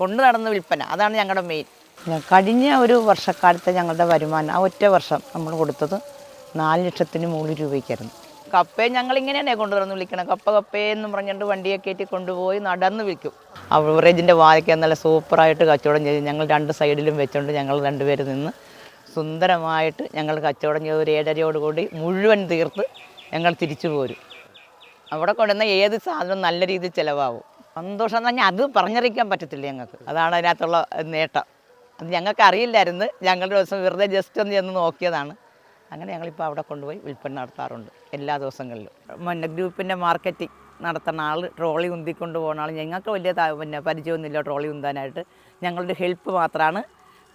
കൊണ്ടു നടന്ന വിൽപ്പന. അതാണ് ഞങ്ങളുടെ മെയിൻ കഴിഞ്ഞ ഒരു വർഷക്കാലത്തെ ഞങ്ങളുടെ വരുമാനം ആ ഒറ്റ വർഷം നമ്മൾ കൊടുത്തത് നാല് ലക്ഷത്തിന് മുകളിൽ രൂപയ്ക്കായിരുന്നു. കപ്പയെ ഞങ്ങൾ ഇങ്ങനെയാണ് കൊണ്ടു നടന്ന് വിളിക്കണം. കപ്പ കപ്പയെന്നും പറഞ്ഞുകൊണ്ട് വണ്ടിയെ കയറ്റി കൊണ്ടുപോയി നടന്ന് വിൽക്കും. അവറേജിന്റെ വാഴയ്ക്ക് നല്ല സൂപ്പറായിട്ട് കച്ചവടം ചെയ്ത്. ഞങ്ങൾ രണ്ട് സൈഡിലും വെച്ചുകൊണ്ട് ഞങ്ങൾ രണ്ടുപേരും നിന്ന് സുന്ദരമായിട്ട് ഞങ്ങൾ കച്ചവടം ചെയ്ത് ഒരു ഏഴരയോടുകൂടി മുഴുവൻ തീർത്ത് ഞങ്ങൾ തിരിച്ചു പോരും. അവിടെ കൊണ്ടുവന്ന ഏത് സാധനവും നല്ല രീതിയിൽ ചിലവാകും. സന്തോഷം എന്ന് പറഞ്ഞാൽ അത് പറഞ്ഞറിയിക്കാൻ പറ്റത്തില്ല ഞങ്ങൾക്ക്. അതാണ് അതിനകത്തുള്ള നേട്ടം. അത് ഞങ്ങൾക്ക് അറിയില്ലായിരുന്നു. ഞങ്ങളുടെ ദിവസം വെറുതെ ജസ്റ്റ് ഒന്ന് ചെന്ന് നോക്കിയതാണ്. അങ്ങനെ ഞങ്ങളിപ്പോൾ അവിടെ കൊണ്ടുപോയി വിൽപ്പന നടത്താറുണ്ട് എല്ലാ ദിവസങ്ങളിലും. പിന്നെ ഗ്രൂപ്പിന്റെ മാർക്കറ്റിംഗ് നടത്തുന്ന ആൾ ട്രോളി ഉന്തിക്കൊണ്ട് പോകുന്ന ആൾ. ഞങ്ങൾക്ക് വലിയ പിന്നെ പരിചയമൊന്നുമില്ല ട്രോളി ഉന്താനായിട്ട്. ഞങ്ങളുടെ ഹെൽപ്പ് മാത്രമാണ്.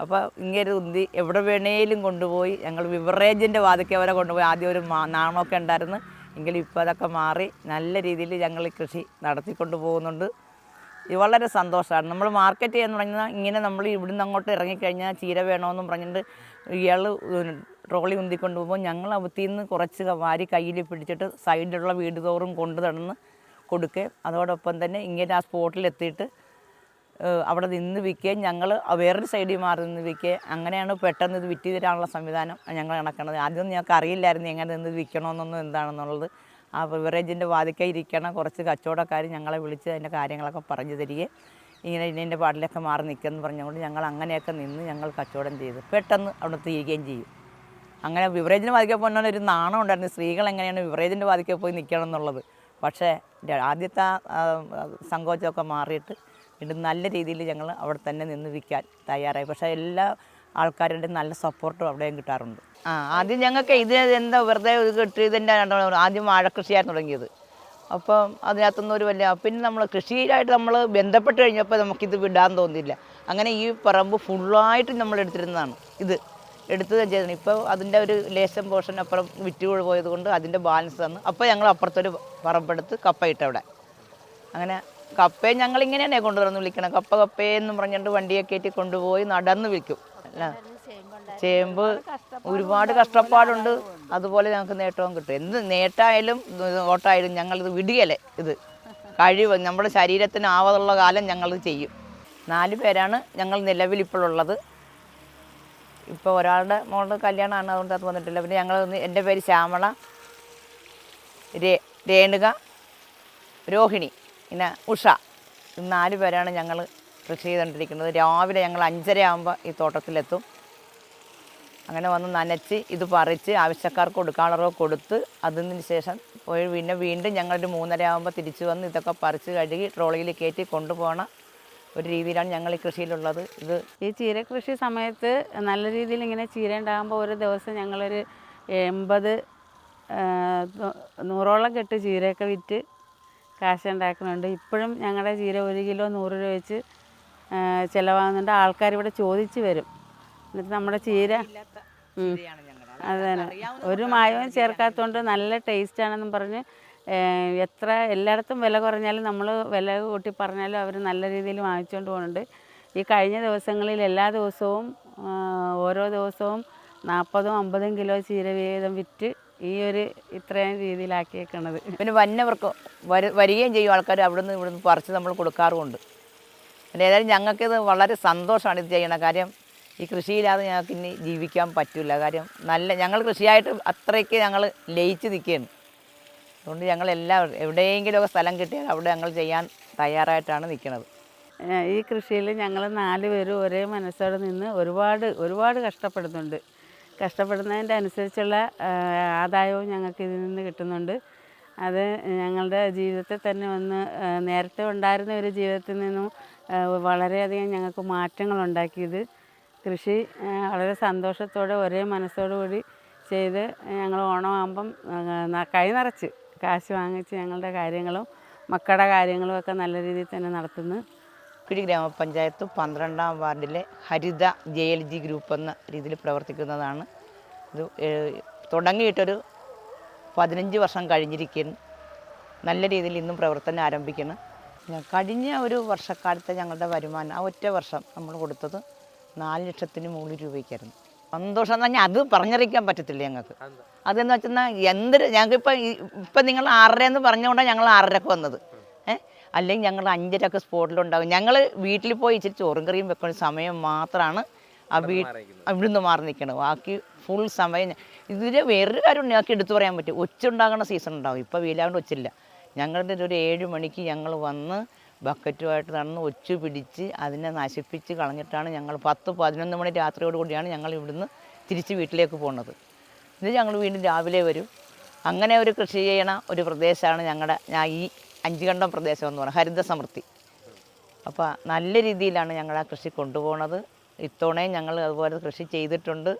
അപ്പോൾ ഇങ്ങനെ ഉന്തി എവിടെ വേണേലും കൊണ്ടുപോയി ഞങ്ങൾ ബിവറേജിന്റെ വാതിക്കവരെ കൊണ്ടുപോയി. ആദ്യം ഒരു നാണമൊക്കെ ഉണ്ടായിരുന്നു. എങ്കിലും ഇപ്പോൾ അതൊക്കെ മാറി നല്ല രീതിയിൽ ഞങ്ങൾ കൃഷി നടത്തിക്കൊണ്ട് പോകുന്നുണ്ട്. വളരെ സന്തോഷമാണ്. നമ്മൾ മാർക്കറ്റ് ചെയ്യാൻ തുടങ്ങുന്ന ഇങ്ങനെ നമ്മൾ ഇവിടുന്ന് അങ്ങോട്ട് ഇറങ്ങിക്കഴിഞ്ഞാൽ ചീര വേണമെന്നും പറഞ്ഞിട്ട് ഇയാൾ ട്രോളി ഉന്തിക്കൊണ്ട് പോകുമ്പോൾ ഞങ്ങൾ അവത്തിൽ നിന്ന് കുറച്ച് വാരി കയ്യിൽ പിടിച്ചിട്ട് സൈഡിലുള്ള വീട് തോറും കൊണ്ടു നടന്ന് കൊടുക്കുകയും അതോടൊപ്പം തന്നെ ഇങ്ങനെ ആ സ്പോട്ടിലെത്തിയിട്ട് അവിടെ നിന്ന് വിൽക്കുകയും ഞങ്ങൾ വേറൊരു സൈഡിൽ മാറി നിന്ന് വിൽക്കുകയും അങ്ങനെയാണ് പെട്ടെന്ന് ഇത് വിറ്റ് തരാനുള്ള സംവിധാനം ഞങ്ങൾ കണക്കണത് ആദ്യം ഞങ്ങൾക്ക് അറിയില്ലായിരുന്നു എങ്ങനെ നിന്ന് വിൽക്കണമെന്നൊന്നും എന്താണെന്നുള്ളത്. ആ ബിവറേജിന്റെ വാതിക്കൽ ഇരിക്കണ കുറച്ച് കച്ചവടക്കാർ ഞങ്ങളെ വിളിച്ച് അതിന്റെ കാര്യങ്ങളൊക്കെ പറഞ്ഞു തരികയും ഇങ്ങനെ ഇതിന്റെ പാട്ടിലൊക്കെ മാറി നിൽക്കുമെന്ന് പറഞ്ഞുകൊണ്ട് ഞങ്ങൾ അങ്ങനെയൊക്കെ നിന്ന് ഞങ്ങൾ കച്ചവടം ചെയ്ത്. പെട്ടെന്ന് അവിടെ തീരുകയും ചെയ്യും. അങ്ങനെ ബിവറേജിന് വാതിക്കൽ പോകുന്ന ഒരു നാണം ഉണ്ടായിരുന്നു. സ്ത്രീകൾ എങ്ങനെയാണ് ബിവറേജിന്റെ വാതിക്കൽ പോയി നിൽക്കണം എന്നുള്ളത് പക്ഷേ ആദ്യത്തെ സങ്കോചമൊക്കെ മാറിയിട്ട് വീണ്ടും നല്ല രീതിയിൽ ഞങ്ങൾ അവിടെ തന്നെ നിന്ന് വിൽക്കാൻ തയ്യാറായി. പക്ഷേ എല്ലാ ആൾക്കാരുടെ നല്ല സപ്പോർട്ടും അവിടെയും കിട്ടാറുണ്ട്. ആ ആദ്യം ഞങ്ങൾക്ക് ഇത് എന്താ വെറുതെ ഇത് കിട്ടി ഇതിന്റെ ആദ്യം വാഴക്കൃഷിയായിരുന്നു തുടങ്ങിയത്. അപ്പം അതിനകത്തുനിന്ന് ഒരു വലിയ പിന്നെ നമ്മൾ കൃഷിയിലായിട്ട് നമ്മൾ ബന്ധപ്പെട്ട് കഴിഞ്ഞപ്പോൾ നമുക്കിത് വിടാൻ തോന്നിയില്ല. അങ്ങനെ ഈ പറമ്പ് ഫുള്ളായിട്ട് നമ്മൾ എടുത്തിരുന്നതാണ് ഇത്. എടുത്ത് ചെയ്തത് ഇപ്പോൾ അതിന്റെ ഒരു ലേശം പോർഷൻ അപ്പുറം വിറ്റുകൊഴു പോയത് കൊണ്ട് അതിന്റെ ബാലൻസ് തന്നു. അപ്പോൾ ഞങ്ങൾ അപ്പുറത്തൊരു പറമ്പെടുത്ത് കപ്പ അവിടെ അങ്ങനെ കപ്പയെ ഞങ്ങൾ കൊണ്ടു നടന്ന് വിളിക്കണം. കപ്പ കപ്പയെന്നും പറഞ്ഞുകൊണ്ട് വണ്ടിയെ കയറ്റി കൊണ്ടുപോയി നടന്ന് വിൽക്കും അല്ല? ചേമ്പ് ഒരുപാട് കഷ്ടപ്പാടുണ്ട്. അതുപോലെ ഞങ്ങൾക്ക് നേട്ടവും കിട്ടും. എന്ത് നേട്ടമായാലും ഓട്ടായാലും ഞങ്ങളിത് വിടുകയല്ലേ ഇത്. കഴിവ് നമ്മുടെ ശരീരത്തിന് ആവതുള്ള കാലം ഞങ്ങളിത് ചെയ്യും. നാല് പേരാണ് ഞങ്ങൾ നിലവിൽ ഇപ്പോഴുള്ളത് ഇപ്പോൾ ഒരാളുടെ മോളുടെ കല്യാണമാണ് അതുകൊണ്ട് അത് വന്നിട്ടില്ല. പിന്നെ ഞങ്ങൾ എന്റെ പേര് ശ്യാമള രേ രേണുക രോഹിണി. പിന്നെ ഉഷ. നാല് പേരാണ് ഞങ്ങൾ കൃഷി ചെയ്തുകൊണ്ടിരിക്കുന്നത് രാവിലെ ഞങ്ങൾ അഞ്ചര ആകുമ്പോൾ ഈ തോട്ടത്തിലെത്തും. അങ്ങനെ വന്ന് നനച്ച് ഇത് പറിച്ച് ആവശ്യക്കാർക്ക് കൊടുക്കാനുള്ളവ കൊടുത്ത് അതിന് ശേഷം പോയി പിന്നെ വീണ്ടും ഞങ്ങളൊരു മൂന്നര ആകുമ്പോൾ തിരിച്ചു വന്ന് ഇതൊക്കെ പറിച്ച് കഴുകി ട്രോളിയിൽ കയറ്റി കൊണ്ടുപോകണം ഒരു രീതിയിലാണ് ഞങ്ങൾ ഈ കൃഷിയിലുള്ളത്. ഇത് ഈ ചീര കൃഷി സമയത്ത് നല്ല രീതിയിൽ ഇങ്ങനെ ചീര ഉണ്ടാകുമ്പോൾ ഒരു ദിവസം ഞങ്ങളൊരു എൺപത് നൂറോളം കെട്ട് ചീരയൊക്കെ വിറ്റ് കാശ് ഉണ്ടാക്കുന്നുണ്ട്. ഇപ്പോഴും ഞങ്ങളുടെ ചീര ഒരു കിലോ നൂറ് രൂപ വെച്ച് ചിലവാകുന്നുണ്ട്. ആൾക്കാർ ഇവിടെ ചോദിച്ച് വരും. എന്നിട്ട് നമ്മുടെ ചീര. അത് ഒരു മായവും ചേർക്കാത്തതുകൊണ്ട് നല്ല ടേസ്റ്റ് ആണെന്നും പറഞ്ഞ് എത്ര എല്ലായിടത്തും വില കുറഞ്ഞാലും നമ്മൾ വില കൂട്ടി പറഞ്ഞാലും അവർ നല്ല രീതിയിൽ വാങ്ങിച്ചുകൊണ്ട് പോകുന്നുണ്ട് ഈ കഴിഞ്ഞ ദിവസങ്ങളിൽ എല്ലാ ദിവസവും ഓരോ ദിവസവും നാൽപ്പതും അമ്പതും കിലോ ചീര വീതം വിറ്റ് ഈ ഒരു ഇത്രയും രീതിയിലാക്കിയേക്കണത്. പിന്നെ വന്നവർക്ക് വര വരികയും ചെയ്യും. ആൾക്കാർ അവിടെ അവിടുന്ന് ഇവിടുന്ന് പറിച്ച് നമ്മൾ കൊടുക്കാറുമുണ്ട്. പിന്നെ ഏതായാലും ഞങ്ങൾക്കിത് വളരെ സന്തോഷമാണ് ഇത് ചെയ്യണ കാര്യം. ഈ കൃഷിയില്ലാതെ ഞങ്ങൾക്ക് ഇനി ജീവിക്കാൻ പറ്റില്ല. കാര്യം നല്ല ഞങ്ങൾ കൃഷിയായിട്ട് അത്രയ്ക്ക് ഞങ്ങൾ ലയിച്ച് നിൽക്കുകയാണ്. അതുകൊണ്ട് ഞങ്ങൾ എല്ലാവരും എവിടെയെങ്കിലുമൊക്കെ സ്ഥലം കിട്ടിയാൽ അവിടെ ഞങ്ങൾ ചെയ്യാൻ തയ്യാറായിട്ടാണ് നിൽക്കുന്നത് ഈ കൃഷിയിൽ ഞങ്ങൾ നാല് പേരും ഒരേ മനസ്സോടെ നിന്ന് ഒരുപാട് ഒരുപാട് കഷ്ടപ്പെടുന്നുണ്ട്. കഷ്ടപ്പെടുന്നതിന്റെ അനുസരിച്ചുള്ള ആദായവും ഞങ്ങൾക്ക് ഇതിൽ നിന്ന് കിട്ടുന്നുണ്ട്. അത് ഞങ്ങളുടെ ജീവിതത്തെ തന്നെ വന്ന് നേരത്തെ ഉണ്ടായിരുന്ന ഒരു ജീവിതത്തിൽ നിന്നും വളരെയധികം ഞങ്ങൾക്ക് മാറ്റങ്ങൾ ഉണ്ടാക്കിയത്. കൃഷി വളരെ സന്തോഷത്തോടെ ഒരേ മനസ്സോടു കൂടി ചെയ്ത് ഞങ്ങൾ ഓണമാകുമ്പം കൈ നിറച്ച് കാശ് വാങ്ങിച്ച് ഞങ്ങളുടെ കാര്യങ്ങളും മക്കളുടെ കാര്യങ്ങളും ഒക്കെ നല്ല രീതിയിൽ തന്നെ നടത്തുന്നു. കുഴി ഗ്രാമപഞ്ചായത്ത് പന്ത്രണ്ടാം വാർഡിലെ ഹരിത ജെ എൽ ജി ഗ്രൂപ്പ് എന്ന രീതിയിൽ പ്രവർത്തിക്കുന്നതാണ്. ഇത് തുടങ്ങിയിട്ടൊരു പതിനഞ്ച് വർഷം കഴിഞ്ഞിരിക്കുന്നു. നല്ല രീതിയിൽ ഇന്നും പ്രവർത്തനം ആരംഭിക്കുന്നു. കഴിഞ്ഞ ഒരു വർഷക്കാലത്തെ ഞങ്ങളുടെ വരുമാനം ആ ഒറ്റ വർഷം നമ്മൾ കൊടുത്തത് നാല് ലക്ഷത്തിന് മുകളിൽ രൂപയ്ക്കായിരുന്നു. സന്തോഷം എന്ന് പറഞ്ഞാൽ അത് പറഞ്ഞറിയിക്കാൻ പറ്റത്തില്ല ഞങ്ങൾക്ക്. അതെന്ന് വെച്ചാൽ എന്തൊരു ഞങ്ങൾക്കിപ്പോൾ ഇപ്പം നിങ്ങൾ ആറര എന്ന് പറഞ്ഞുകൊണ്ടാണ് ഞങ്ങൾ ആറരക്ക് വന്നത്. ഏഹ് അല്ലെങ്കിൽ ഞങ്ങൾ അഞ്ചരക്ക് സ്പോട്ടിലുണ്ടാകും. ഞങ്ങൾ വീട്ടിൽ പോയി ഇച്ചിരി ചോറും കറിയും വെക്കുന്ന സമയം മാത്രമാണ് ആ വീ അവിടുന്ന് മാറി നിൽക്കണത്. ബാക്കി ഫുൾ സമയം ഇതിൽ വേറൊരു കാര്യം ഞങ്ങൾക്ക് എടുത്തു പറയാൻ പറ്റും. ഒച്ച ഉണ്ടാകുന്ന സീസൺ ഉണ്ടാകും ഇപ്പോൾ വീലാണ്ട് ഒച്ചില്ല. ഞങ്ങളുടെ ഒരു ഏഴ് മണിക്ക് ഞങ്ങൾ വന്ന് ബക്കറ്റുമായിട്ട് നടന്ന് ഒച്ചു പിടിച്ച് അതിനെ നശിപ്പിച്ച് കളഞ്ഞിട്ടാണ് ഞങ്ങൾ പത്ത് പതിനൊന്ന് മണി രാത്രിയോട് കൂടിയാണ് ഞങ്ങൾ ഇവിടുന്ന് തിരിച്ച് വീട്ടിലേക്ക് പോകുന്നത് ഇത് ഞങ്ങൾ വീണ്ടും രാവിലെ വരും. അങ്ങനെ ഒരു കൃഷി ചെയ്യണ ഒരു പ്രദേശമാണ് ഞങ്ങളുടെ ഞാൻ ഈ അഞ്ചുകണ്ടം പ്രദേശം എന്ന് പറയുന്നത് ഹരിത സമൃദ്ധി അപ്പോൾ നല്ല രീതിയിലാണ് ഞങ്ങൾ ആ കൃഷി കൊണ്ടുപോകുന്നത് ഇത്തവണയും ഞങ്ങൾ അതുപോലെ കൃഷി ചെയ്തിട്ടുണ്ട്.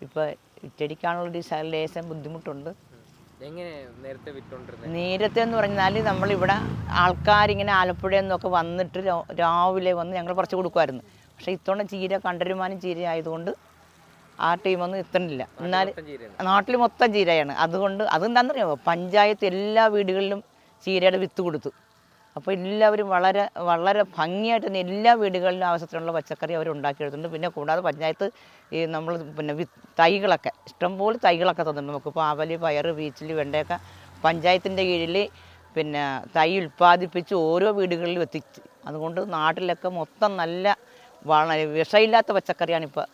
ഇപ്പോൾ വിറ്റടിക്കാനുള്ളൊരു ഒരു ലേശം ബുദ്ധിമുട്ടുണ്ട്. എങ്ങനെ നേരത്തെ എന്ന് പറഞ്ഞാൽ നമ്മളിവിടെ ആൾക്കാരിങ്ങനെ ആലപ്പുഴയിൽ നിന്നൊക്കെ വന്നിട്ട് രാവിലെ വന്ന് ഞങ്ങൾ പറിച്ച് കൊടുക്കുമായിരുന്നു പക്ഷേ ഇത്തവണ ചീര കണ്ടരുമാനം ചീര ആയതുകൊണ്ട് ആ ടീമൊന്നും എത്തണില്ല എന്നാൽ നാട്ടിൽ മൊത്തം ചീരയാണ്. അതുകൊണ്ട് അതെന്താണെന്നറിയാമോ പഞ്ചായത്ത് എല്ലാ വീടുകളിലും ചീരയുടെ വിത്ത് കൊടുത്തു. അപ്പോൾ എല്ലാവരും വളരെ വളരെ ഭംഗിയായിട്ട് തന്നെ എല്ലാ വീടുകളിലും ആവശ്യത്തിനുള്ള പച്ചക്കറി അവർ ഉണ്ടാക്കിയെടുത്തിട്ടുണ്ട്. പിന്നെ കൂടാതെ പഞ്ചായത്ത് ഈ നമ്മൾ പിന്നെ വി തൈകളൊക്കെ ഇഷ്ടംപോലെ തൈകളൊക്കെ തന്നിട്ടുണ്ട് നമുക്ക്. പാവൽ പയർ വീച്ചിൽ വെണ്ടയൊക്കെ പഞ്ചായത്തിന്റെ കീഴിൽ പിന്നെ തൈ ഉൽപ്പാദിപ്പിച്ച് ഓരോ വീടുകളിലും എത്തിച്ച്. അതുകൊണ്ട് നാട്ടിലൊക്കെ മൊത്തം നല്ല വള വിഷയില്ലാത്ത പച്ചക്കറിയാണ് ഇപ്പോൾ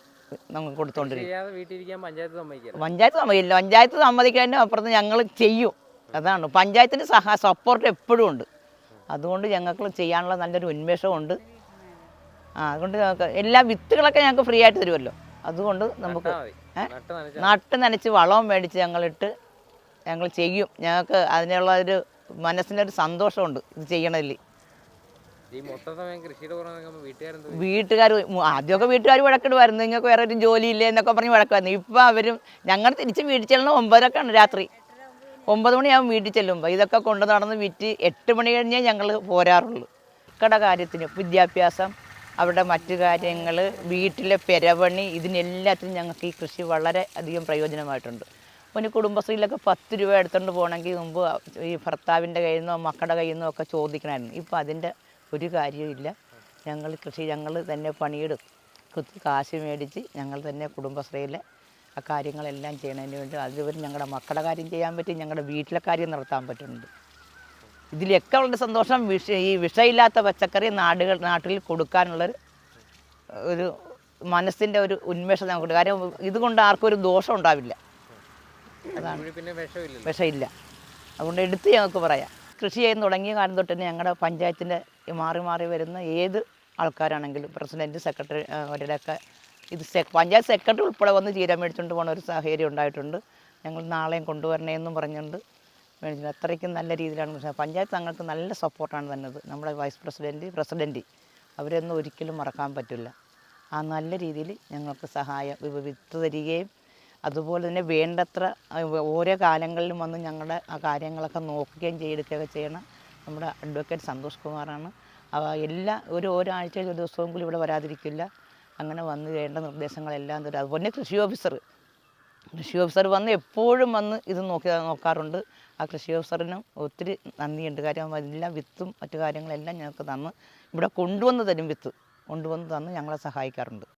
നമുക്ക് കൊടുത്തോണ്ടിരിക്കുന്നത്. പഞ്ചായത്ത് സമ്മതിക്കില്ല. പഞ്ചായത്ത് സമ്മതിക്കുന്നതിന്റെ അപ്പുറത്ത് ഞങ്ങൾ ചെയ്യും. അതാണ്. പഞ്ചായത്തിന്റെ സഹ സപ്പോർട്ട് എപ്പോഴും ഉണ്ട്. അതുകൊണ്ട് ഞങ്ങൾക്ക് ചെയ്യാനുള്ള നല്ലൊരു ഉന്മേഷമുണ്ട് ആ അതുകൊണ്ട് ഞങ്ങൾക്ക് എല്ലാ വിത്തുകളൊക്കെ ഞങ്ങൾക്ക് ഫ്രീ ആയിട്ട് തരുമല്ലോ. അതുകൊണ്ട് നമുക്ക് നട്ടാ നനച്ച് വളവും മേടിച്ച് ഞങ്ങളിട്ട് ഞങ്ങൾ ചെയ്യും. ഞങ്ങൾക്ക് അതിനുള്ള ഒരു മനസ്സിനൊരു സന്തോഷമുണ്ട് ഇത് ചെയ്യണതിൽ വീട്ടുകാർ ആദ്യമൊക്കെ വീട്ടുകാർ വഴക്കിടുമായിരുന്നു നിങ്ങൾക്ക് വേറെ ഒരു ജോലിയില്ലേ എന്നൊക്കെ പറഞ്ഞ് വഴക്കുമായിരുന്നു ഇപ്പം അവരും ഞങ്ങൾ തിരിച്ച് വീട്ടിൽ ചെല്ലണം ഒമ്പതരക്കാണ് രാത്രി. ഒമ്പത് മണിയാകും വീട്ടിൽ ചെല്ലുമ്പോൾ ഇതൊക്കെ കൊണ്ട് നടന്ന് വിറ്റ് എട്ട് മണി കഴിഞ്ഞേ ഞങ്ങൾ പോരാറുള്ളൂ. മക്കളുടെ കാര്യത്തിന് വിദ്യാഭ്യാസം അവിടെ മറ്റു കാര്യങ്ങൾ വീട്ടിലെ പെരവണി ഇതിനെല്ലാത്തിനും ഞങ്ങൾക്ക് ഈ കൃഷി വളരെ അധികം പ്രയോജനമായിട്ടുണ്ട്. പിന്നെ കുടുംബശ്രീയിലൊക്കെ പത്ത് രൂപ എടുത്തുകൊണ്ട് പോകണമെങ്കിൽ മുമ്പ് ഈ ഭർത്താവിന്റെ കയ്യിൽ നിന്നോ മക്കളുടെ കയ്യിൽ നിന്നോ ഒക്കെ ചോദിക്കണമായിരുന്നു. ഇപ്പോൾ അതിന്റെ ഒരു കാര്യമില്ല ഞങ്ങൾ കൃഷി ഞങ്ങൾ തന്നെ പണിയെടുക്കും കാശ് മേടിച്ച് ഞങ്ങൾ തന്നെ കുടുംബശ്രീയിലെ ആ കാര്യങ്ങളെല്ലാം ചെയ്യണതിന് വേണ്ടി അതുവരെ ഞങ്ങളുടെ മക്കളുടെ കാര്യം ചെയ്യാൻ പറ്റും ഞങ്ങളുടെ വീട്ടിലെ കാര്യം നടത്താൻ പറ്റുന്നുണ്ട്. ഇതിലൊക്കെ ഉള്ള സന്തോഷം വിഷ ഈ വിഷയില്ലാത്ത പച്ചക്കറി നാടുകൾ നാട്ടിൽ കൊടുക്കാനുള്ളൊരു ഒരു മനസ്സിന്റെ ഒരു ഉന്മേഷം നമുക്ക് കാര്യം ഇതുകൊണ്ട് ആർക്കും ഒരു ദോഷം ഉണ്ടാവില്ല. അതാണ്. പിന്നെ വിഷമില്ല അതുകൊണ്ട് എടുത്ത് ഞങ്ങൾക്ക് പറയാം. കൃഷി ചെയ്യാൻ തുടങ്ങിയ കാലം തൊട്ട് തന്നെ ഞങ്ങളുടെ പഞ്ചായത്തിന്റെ മാറി മാറി വരുന്ന ഏത് ആൾക്കാരാണെങ്കിലും പ്രസിഡന്റ് സെക്രട്ടറി അവരുടെയൊക്കെ ഇത് സെ പഞ്ചായത്ത് സെക്രട്ടറി ഉൾപ്പെടെ വന്ന് ചീര മേടിച്ചുകൊണ്ട് പോകുന്ന ഒരു സാഹചര്യം ഉണ്ടായിട്ടുണ്ട്. ഞങ്ങൾ നാളെയും കൊണ്ടുവരണേന്നും പറഞ്ഞുകൊണ്ട് മേടിച്ചു അത്രയ്ക്കും നല്ല രീതിയിലാണ്. പഞ്ചായത്ത് ഞങ്ങൾക്ക് നല്ല സപ്പോർട്ടാണ് തന്നത്. നമ്മുടെ വൈസ് പ്രസിഡന്റ് പ്രസിഡന്റ് അവരൊന്നും ഒരിക്കലും മറക്കാൻ പറ്റില്ല. ആ നല്ല രീതിയിൽ ഞങ്ങൾക്ക് സഹായം വിത്ത് തരികയും അതുപോലെ തന്നെ വേണ്ടത്ര ഓരോ കാലങ്ങളിലും വന്ന് ഞങ്ങളുടെ ആ കാര്യങ്ങളൊക്കെ നോക്കുകയും ചെയ്തെടുക്കുകയൊക്കെ ചെയ്യണം നമ്മുടെ അഡ്വക്കേറ്റ് സന്തോഷ് കുമാറാണ്. എല്ലാ ഒരു ഒരാഴ്ചയിൽ ഒരു ദിവസവും കൂടി ഇവിടെ വരാതിരിക്കില്ല. അങ്ങനെ വന്ന് വേണ്ട നിർദ്ദേശങ്ങളെല്ലാം തരും. അതുപോലെ കൃഷി ഓഫീസർ. കൃഷി ഓഫീസർ വന്ന് എപ്പോഴും വന്ന് ഇത് നോക്കി നോക്കാറുണ്ട്. ആ കൃഷി ഓഫീസറിനും ഒത്തിരി നന്ദിയുണ്ട്. കാര്യം എല്ലാ വിത്തും മറ്റു കാര്യങ്ങളെല്ലാം ഞങ്ങൾക്ക് തന്ന് ഇവിടെ കൊണ്ടുവന്ന് തരും വിത്ത്. കൊണ്ടുവന്ന് തന്ന് ഞങ്ങളെ സഹായിക്കാറുണ്ട്.